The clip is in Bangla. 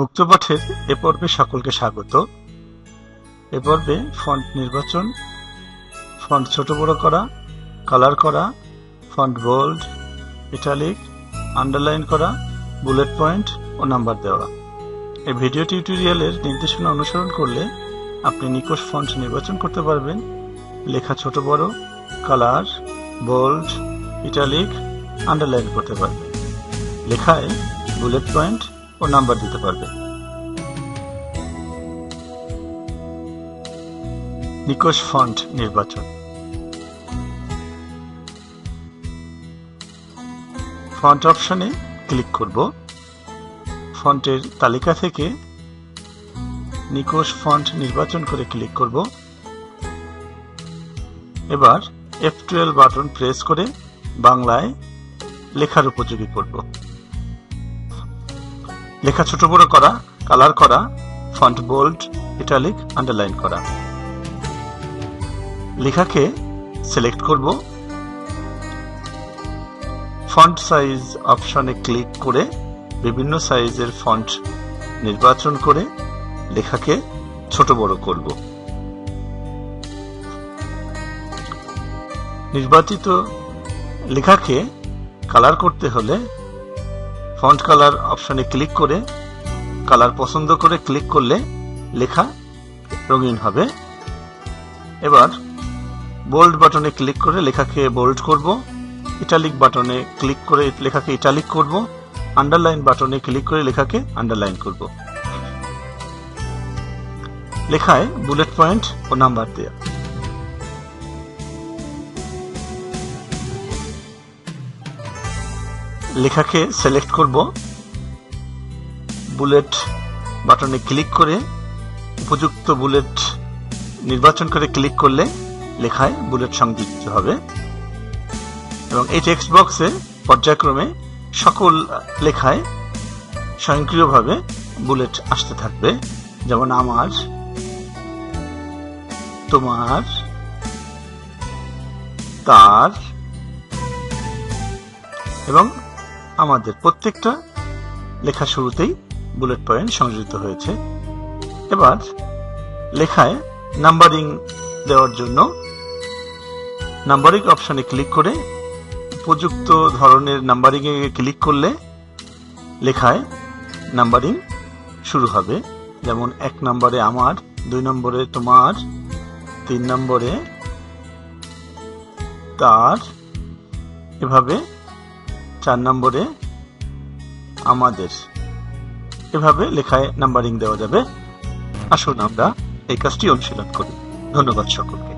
মুক্তপাঠের এ পর্বে সকলকে স্বাগত। এ পর্বে ফন্ট নির্বাচন, ফন্ট ছোট বড় করা, কালার করা, ফন্ট বোল্ড, ইটালিক, আন্ডারলাইন করা, বুলেট পয়েন্ট ও নাম্বার দেওয়া। এই ভিডিও টিউটোরিয়ালের নির্দেশনা অনুসরণ করলে আপনি নিকোষ ফন্ট নির্বাচন করতে পারবেন। লেখা ছোট বড়, কালার, বোল্ড, ইটালিক, আন্ডারলাইন করতে পারবেন। লেখায় বুলেট পয়েন্ট ও নাম্বার দিতে পারবে। নিকোষ ফন্ট নির্বাচন। ফন্ট অপশনে ক্লিক করব। ফন্টের তালিকা থেকে নিকোষ ফন্ট নির্বাচন করে ক্লিক করব। এবার এফ টুয়েলভ বাটন প্রেস করে বাংলায় লেখার উপযোগী করব। লেখা ছোট বড় করা কালার করা ফন্ট বোল্ড ইটালিক আন্ডারলাইন করা। লেখাকে সিলেক্ট করব। ফন্ট সাইজ অপশনে ক্লিক করে বিভিন্ন সাইজের ফন্ট নির্বাচন করে লেখাকে ছোট বড় করব। নির্বাচিত লেখাকে কালার করতে হলে ফন্ট কালার অপশনে ক্লিক করে কালার পছন্দ করে ক্লিক করলে লেখা রঙিন হবে। এবার বোল্ড বাটনে ক্লিক করে লেখাকে বোল্ড করব। ইটালিক বাটনে ক্লিক করে লেখাকে ইটালিক করব। আন্ডারলাইন বাটনে ক্লিক করে লেখাকে আন্ডারলাইন করব। লেখায় বুলেট পয়েন্ট ও নাম্বার দেয়া। লেখাকে সিলেক্ট করব। বুলেট বাটনে ক্লিক করে উপযুক্ত বুলেট নির্বাচন করে ক্লিক করলে লেখায় বুলেট সংযুক্ত হবে। এবং এই টেক্সট বক্সে পর্যায়ক্রমে সকল লেখায় স্বয়ংক্রিয়ভাবে বুলেট আসতে থাকবে। যেমন আমার, তোমার, তার এবং আমাদের প্রত্যেকটা লেখা শুরুতেই বুলেট পয়েন্ট সংযোজিত হয়েছে। এবার লেখায় নাম্বারিং দেওয়ার জন্য নাম্বারিং অপশনে ক্লিক করে উপযুক্ত ধরনের নাম্বারিং এ ক্লিক করলে লেখায় নাম্বারিং শুরু হবে। যেমন এক নম্বরে আমার, দুই নম্বরে তোমার, তিন নম্বরে তার। এভাবে চার নম্বরে আমাদের। এভাবে লেখায় নাম্বারিং দেওয়া যাবে। আসুন আমরা এই কাজটি অনুশীলন করি। ধন্যবাদ সকলকে।